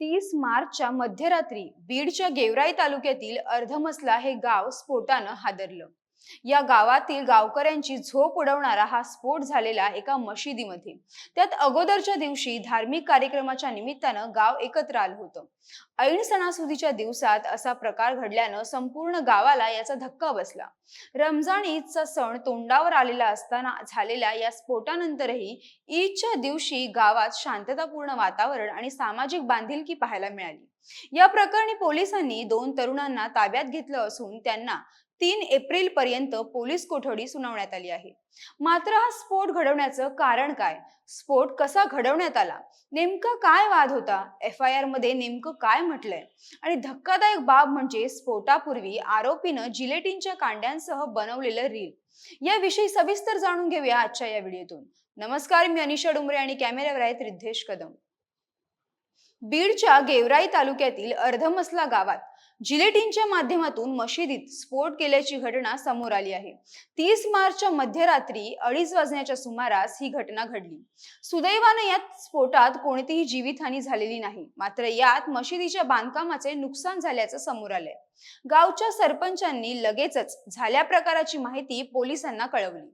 तीस मार्चच्या मध्यरात्री बीडच्या गेवराई तालुक्यातील अर्धमसला हे गाव स्फोटानं हादरलं. या गावातील गावकऱ्यांची झोप उडवणारा हा स्फोट झालेला एका मशिदीमध्ये. त्यात अगोदरच्या दिवशी धार्मिक कार्यक्रमाच्या निमित्तानं गाव एकत्र आलं होतं. ऐन सणासुदीच्या दिवसात असा प्रकार घडल्यानं संपूर्ण गावाला याचा धक्का बसला. रमजान ईदचा सण तोंडावर आलेला असताना झालेल्या या स्फोटानंतरही ईदच्या दिवशी गावात शांततापूर्ण वातावरण आणि सामाजिक बांधिलकी पाहायला मिळाली. या प्रकरणी पोलिसांनी दोन तरुणांना ताब्यात घेतलं असून त्यांना तीन एप्रिल पर्यंत पोलीस कोठडी सुनावण्यात आली आहे. मात्र हा स्फोट घडवण्याचं कारण काय? स्फोट कसा घडवण्यात आला? नेमका काय वाद होता? एफ आय आरमध्ये नेमकं काय म्हटलंय? आणि धक्कादायक बाब म्हणजे स्फोटापूर्वी आरोपीनं जिलेटिनच्या कांड्यांसह बनवलेलं रील. याविषयी सविस्तर जाणून घेऊया आजच्या या व्हिडिओतून. नमस्कार मी अनिशा डुमरे आणि कॅमेऱ्यावर आहेत रिद्धेश कदम. बीडच्या गेवराई तालुक्यातील अर्धमसला गावात जिलेटिनच्या माध्यमातून मशिदीत स्फोट केल्याची घटना समोर आली आहे. तीस मार्चच्या मध्यरात्री अडीच वाजण्याच्या सुमारास ही घटना घडली. सुदैवाने यात स्फोटात कोणतीही जीवितहानी झालेली नाही. मात्र यात मशिदीच्या बांधकामाचे नुकसान झाल्याचं समोर आलंय. गावच्या सरपंचांनी लगेचच झाल्या प्रकाराची माहिती पोलिसांना कळवली.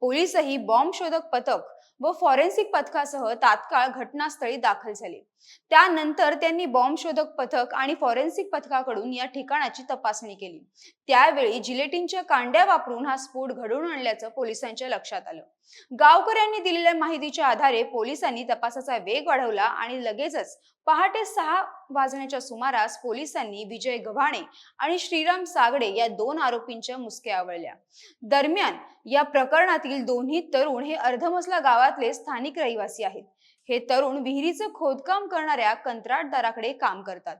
पोलीसही बॉम्ब शोधक पथक व फॉरेन्सिक पथकासह तात्काळ घटनास्थळी दाखल झाले. त्यानंतर त्यांनी बॉम्ब शोधक पथक आणि फॉरेन्सिक पथकाकडून या ठिकाणाची तपासणी केली. त्यावेळी जिलेटिनच्या कांड्या वापरून हा स्फोट घडवून आणल्याचं पोलिसांच्या लक्षात आलं. गावकऱ्यांनी दिलेल्या माहितीच्या आधारे पोलिसांनी तपासाचा वेग वाढवला आणि लगेचच पहाटे सहा वाजण्याच्या सुमारास पोलिसांनी विजय गव्हाणे आणि श्रीराम सागडे या दोन आरोपींच्या मुसक्या आवळल्या. दरम्यान या प्रकरणातील दोन्ही तरुण हे अर्धमसला गावातले स्थानिक रहिवासी आहेत. हे तरुण विहिरीचं खोदकाम करणाऱ्या कंत्राटदाराकडे काम करतात.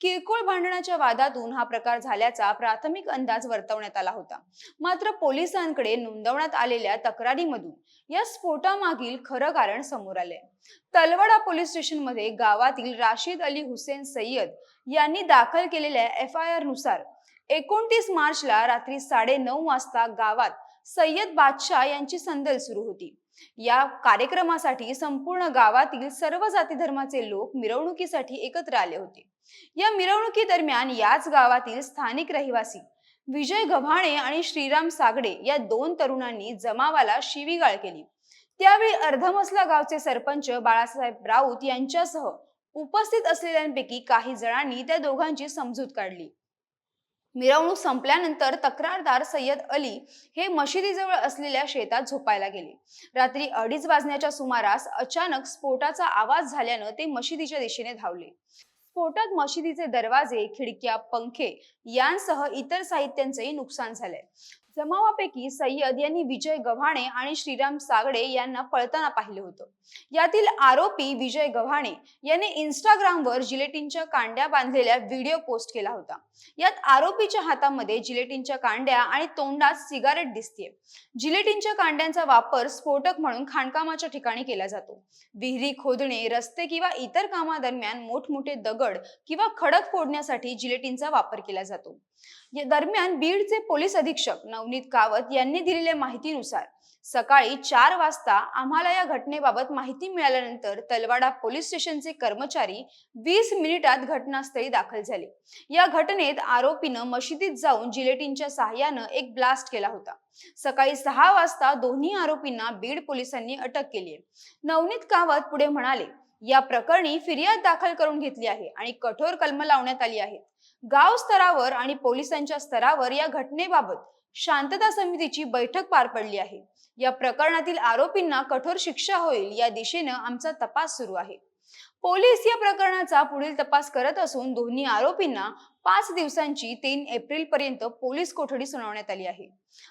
किरकोळ भांडणाच्या वादातून हा प्रकार झाल्याचा प्राथमिक अंदाज वर्तवण्यात आला होता. मात्र पोलिसांकडे नोंदवण्यात आलेल्या तक्रारीमधून या स्फोटामागील खरं कारण समोर आले तलवडा पोलीस स्टेशनमध्ये गावातील राशीद अली हुसेन सय्यद यांनी दाखल केलेल्या एफ आय आरनुसार एकोणतीस मार्चला रात्री साडे नऊ वाजता गावात सय्यद बादशाह यांची संदल सुरू होती. या कार्यक्रमासाठी संपूर्ण गावातील सर्व जाती धर्माचे लोक मिरवणुकीसाठी एकत्र आले होते. या मिरवणुकी दरम्यान याच गावातील स्थानिक रहिवासी विजय गव्हाणे आणि श्रीराम सागडे या दोन तरुणांनी जमावाला शिवीगाळ केली. त्यावेळी अर्धमसला गावचे सरपंच बाळासाहेब राऊत यांच्यासह उपस्थित असलेल्यांपैकी काही जणांनी त्या दोघांची समजूत काढली. मिरवणूक संपल्यानंतर तक्रारदार सय्यद अली हे मशिदीजवळ असलेल्या शेतात झोपायला गेले. रात्री अडीच वाजण्याच्या सुमारास अचानक स्फोटाचा आवाज झाल्यानं ते मशिदीच्या दिशेने धावले. स्फोटात मशिदीचे दरवाजे खिडक्या पंखे यांसह इतर साहित्यांचेही नुकसान झाले जमावापैकी सय्यद यांनी विजय गव्हाणे आणि श्रीराम सागडे यांना पळताना पाहिलं होतं. यातील आरोपी विजय गव्हाणे याने इंस्टाग्रामवर जिलेटिनच्या कांड्या बांधलेल्या व्हिडिओ पोस्ट केला होता. यात आरोपीच्या हातामध्ये जिलेटिनच्या कांड्या आणि तोंडात सिगारेट दिसते जिलेटिनच्या कांड्यांचा वापर स्फोटक म्हणून खाणकामाच्या ठिकाणी केला जातो. विहिरी खोदणे रस्ते किंवा इतर कामादरम्यान मोठमोठे दगड किंवा खडक फोडण्यासाठी जिलेटिनचा वापर केला जातो. या दरम्यान बीडचे पोलीस अधीक्षक नवनीत कावत यांनी दिलेल्या माहितीनुसार सकाळी चार वाजता आम्हाला या घटनेबाबत माहिती मिळाल्यानंतर तलवाडा पोलीस स्टेशनचे कर्मचारी वीस मिनिटात घटनास्थळी दाखल झाले. या घटनेत आरोपीनं मशिदीत जाऊन जिलेटिनच्या सहाय्यानं एक ब्लास्ट केला होता. सकाळी सहा वाजता दोन्ही आरोपींना बीड पोलिसांनी अटक केली आहे. नवनीत कावत पुढे म्हणाले या प्रकरणी फिर्याद दाखल करून घेतली आहे आणि कठोर कलम लावण्यात आली आहे गाव स्तरावर आणि पोलिसांच्या स्तरावर या घटनेबाबत शांतता समितीची बैठक पार पडली आहे. या प्रकरणातील आरोपींना कठोर शिक्षा होईल या दिशेनं आमचा तपास सुरू आहे. पोलीस या प्रकरणाचा पुढील तपास करत असून दोन्ही आरोपींना पाच दिवसांची तीन एप्रिल पर्यंत पोलीस कोठडी सुनावण्यात आली आहे.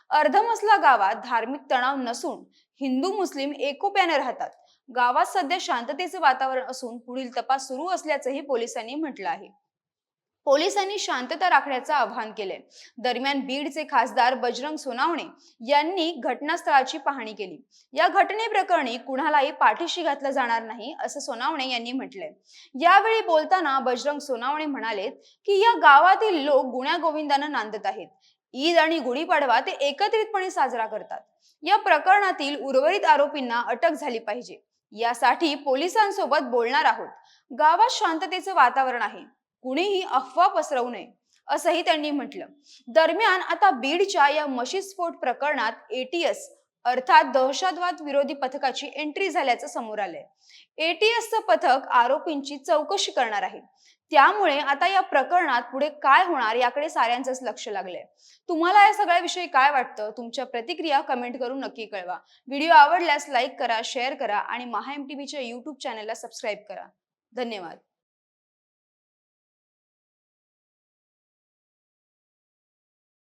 अर्धमसला गावात धार्मिक तणाव नसून हिंदू मुस्लिम एकोप्याने राहतात. गावात सध्या शांततेचे वातावरण असून पुढील तपास सुरू असल्याचंही पोलिसांनी म्हटलं आहे. पोलिसांनी शांतता राखण्याचं आवाहन केले दरम्यान बीडचे खासदार बजरंग सोनावणे यांनी घटनास्थळाची पाहणी केली. या घटनेप्रकरणी कुणालाही पाठीशी घातलं जाणार नाही असं सोनावणे यांनी म्हटलंय. यावेळी बोलताना बजरंग सोनावणे म्हणालेत की या गावातील लोक गुण्यागोविंदानं नांदत आहेत. ईद आणि गुढीपाडवा ते एकत्रितपणे साजरा करतात. या प्रकरणातील उर्वरित आरोपींना अटक झाली पाहिजे. यासाठी पोलिसांसोबत बोलणार आहोत. गावात शांततेचं वातावरण आहे. कुणीही अफवा पसरवू नये असंही त्यांनी म्हटलं. दरम्यान आता बीडच्या या मशीद स्फोट प्रकरणात एटीएस अर्थात दहशतवाद विरोधी पथकाची एंट्री झाल्याचं समोर आलंय. एटीएसचं पथक आरोपींची चौकशी करणार आहे. त्यामुळे आता या प्रकरणात पुढे काय होणार याकडे साऱ्यांचंच लक्ष लागलंय. तुम्हाला या सगळ्याविषयी काय वाटतं? तुमच्या प्रतिक्रिया कमेंट करून नक्की कळवा. व्हिडिओ आवडल्यास लाईक करा शेअर करा आणि महा एम टीव्हीच्या यूट्यूब चॅनलला सबस्क्राईब करा. धन्यवाद.